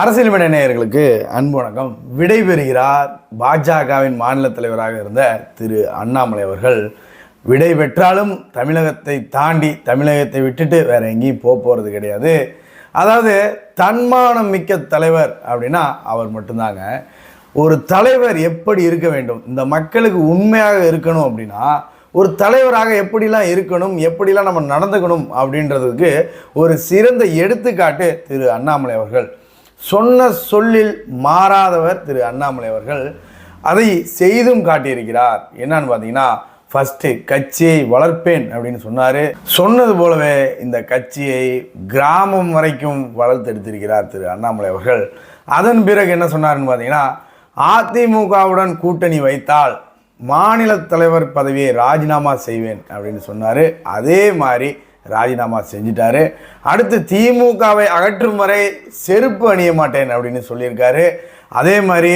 அரசியல் மேடை நேயர்களுக்கு அன்பு வணக்கம். விடைபெறுகிறார் பாஜகவின் மாநில தலைவராக இருந்த திரு அண்ணாமலை அவர்கள். விடை பெற்றாலும் தமிழகத்தை தாண்டி தமிழகத்தை விட்டுட்டு வேற எங்கேயும் போக போகிறது கிடையாது. அதாவது தன்மானம் மிக்க தலைவர் அப்படின்னா அவர் மட்டும்தாங்க. ஒரு தலைவர் எப்படி இருக்க வேண்டும்? இந்த மக்களுக்கு உண்மையாக இருக்கணும் அப்படின்னா ஒரு தலைவராக எப்படிலாம் இருக்கணும்? எப்படிலாம் நம்ம நடந்துக்கணும் அப்படின்றதுக்கு ஒரு சிறந்த எடுத்துக்காட்டு திரு அண்ணாமலை அவர்கள். சொன்ன சொல்லில் மாறாதவர் திரு அண்ணாமலை அவர்கள் அதை செய்தும் காட்டியிருக்கிறார். என்னன்னு பார்த்தீங்கன்னா ஃபஸ்ட்டு கட்சியை வளர்ப்பேன் அப்படின்னு சொன்னார். சொன்னது போலவே இந்த கட்சியை கிராமம் வரைக்கும் வளர்த்தெடுத்திருக்கிறார் திரு அண்ணாமலை அவர்கள். அதன் பிறகு என்ன சொன்னார்ன்னு பார்த்தீங்கன்னா அதிமுகவுடன் கூட்டணி வைத்தால் மாநில தலைவர் பதவியை ராஜினாமா செய்வேன் அப்படின்னு சொன்னார். அதே மாதிரி ராஜினாமா செஞ்சிட்டாரு. அடுத்து திமுகவை அகற்றும் வரை செருப்பு அணிய மாட்டேன் அப்படின்னு சொல்லியிருக்காரு. அதே மாதிரி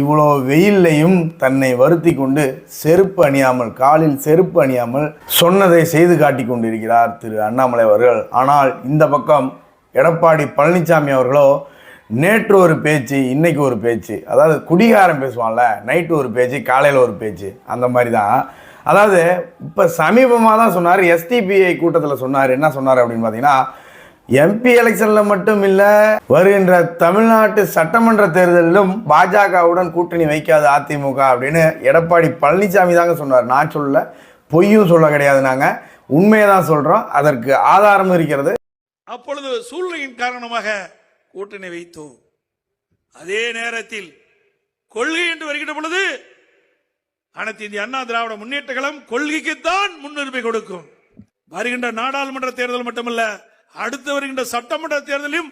இவ்வளோ வெயில்லையும் தன்னை வருத்தி கொண்டு செருப்பு அணியாமல் காலில் செருப்பு அணியாமல் சொன்னதை செய்து காட்டி கொண்டிருக்கிறார் திரு அண்ணாமலை அவர்கள். ஆனால் இந்த பக்கம் எடப்பாடி பழனிசாமி அவர்களோ நேற்று ஒரு பேச்சு இன்னைக்கு ஒரு பேச்சு அதாவது குடிகாரம் பேசுவான்ல நைட்டு ஒரு பேச்சு காலையில் ஒரு பேச்சு அந்த மாதிரி தான். அதாவது இப்போ சமீபமாக தான் சொன்னார் எஸ்டிபிஐ கூட்டத்தில் சொன்னார். என்ன சொன்னார் அப்படின்னு பார்த்தீங்கன்னா எம்பி எலெக்ஷனில் மட்டும் இல்லை வருகின்ற தமிழ்நாட்டு சட்டமன்ற தேர்தலிலும் பாஜகவுடன் கூட்டணி வைக்காது அதிமுக அப்படின்னு எடப்பாடி பழனிசாமி தாங்க சொன்னார். நான் சொல்லல பொய்யும் சொல்ல கிடையாது நாங்கள் உண்மையை தான் சொல்கிறோம் அதற்கு ஆதாரம் இருக்கிறது. அப்பொழுது சூழ்நிலையின் காரணமாக கூட்டணி வைத்தோம். அதே நேரத்தில் கொள்கை என்று வருகின்ற பொழுது அனைத்து இந்திய அண்ணா திராவிட முன்னேற்ற கழகம் கொள்கைக்குத்தான் முன்னுரிமை கொடுக்கும். வருகின்ற நாடாளுமன்ற தேர்தல் மட்டுமல்ல அடுத்து வருகின்ற சட்டமன்ற தேர்தலையும்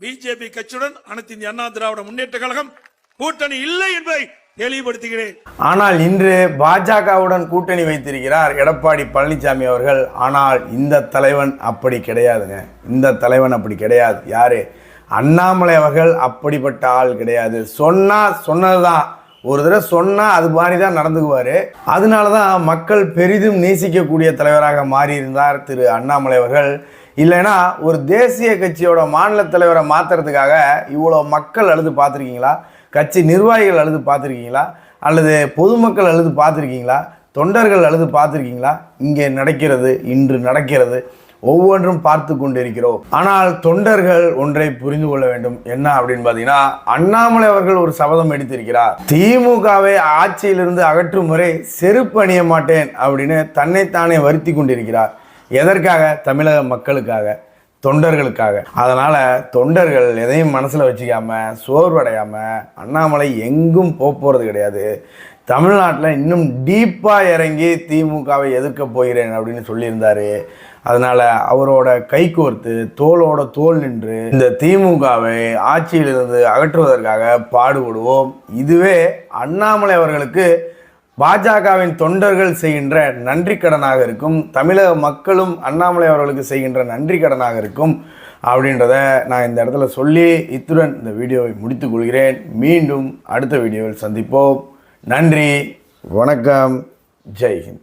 பிஜேபி கட்சியுடன் அனைத்து இந்திய அண்ணா திராவிட முன்னேற்ற கழகம் கூட்டணி இல்லை என்பதை தெளிவுபடுத்துகிறேன். ஆனால் இன்று பாஜகவுடன் கூட்டணி வைத்திருக்கிறார் எடப்பாடி பழனிசாமி அவர்கள். ஆனால் இந்த தலைவன் அப்படி கிடையாதுங்க. இந்த தலைவன் அப்படி கிடையாது. யாரு? அண்ணாமலை அவர்கள் அப்படிப்பட்ட ஆள் கிடையாது. சொன்னா சொன்னதுதான். ஒரு தடவை சொன்னால் அது மாதிரி தான் நடந்துக்குவார். அதனால தான் மக்கள் பெரிதும் நேசிக்கக்கூடிய தலைவராக மாறியிருந்தார் திரு அண்ணாமலை அவர்கள். இல்லைன்னா ஒரு தேசிய கட்சியோட மாநில தலைவரை மாற்றுறதுக்காக இவ்வளோ மக்கள் அழுது பார்த்துருக்கீங்களா? கட்சி நிர்வாகிகள் அழுது பார்த்துருக்கீங்களா? அல்லது பொதுமக்கள் அழுது பார்த்துருக்கீங்களா? தொண்டர்கள் அழுது பார்த்துருக்கீங்களா? இங்கே நடக்கிறது இன்று நடக்கிறது. ஒவ்வொன்றும் பார்த்து கொண்டிருக்கிறோம். ஆனால் தொண்டர்கள் ஒன்றை புரிந்து கொள்ள வேண்டும். என்ன அப்படின்னு பார்த்தீங்கன்னா அண்ணாமலை அவர்கள் ஒரு சபதம் எடுத்திருக்கிறார். திமுகவை ஆட்சியிலிருந்து அகற்றும் வரை செருப்பு அணிய மாட்டேன் அப்படின்னு தன்னைத்தானே வருத்தி கொண்டிருக்கிறார். எதற்காக? தமிழக மக்களுக்காக தொண்டர்களுக்காக. அதனால் தொண்டர்கள் எதையும் மனசில் வச்சுக்காம சோர்வடையாமல் அண்ணாமலை எங்கும் போக போகிறது கிடையாது. தமிழ்நாட்டில் இன்னும் டீப்பாக இறங்கி திமுகவை எதிர்க்க போகிறேன் அப்படின்னு சொல்லியிருந்தார். அதனால் அவரோட கைகோர்த்து தோளோட தோல் நின்று இந்த திமுகவை ஆட்சியிலிருந்து அகற்றுவதற்காக பாடுபடுவோம். இதுவே அண்ணாமலை அவர்களுக்கு பாஜகவின் தொண்டர்கள் செய்கின்ற நன்றி கடனாக இருக்கும். தமிழக மக்களும் அண்ணாமலை அவர்களுக்கு செய்கின்ற நன்றி கடனாக இருக்கும் அப்படின்றத நான் இந்த இடத்துல சொல்லி இத்துடன் இந்த வீடியோவை முடித்துக் கொள்கிறேன். மீண்டும் அடுத்த வீடியோவில் சந்திப்போம். நன்றி வணக்கம் ஜெய்ஹிந்த்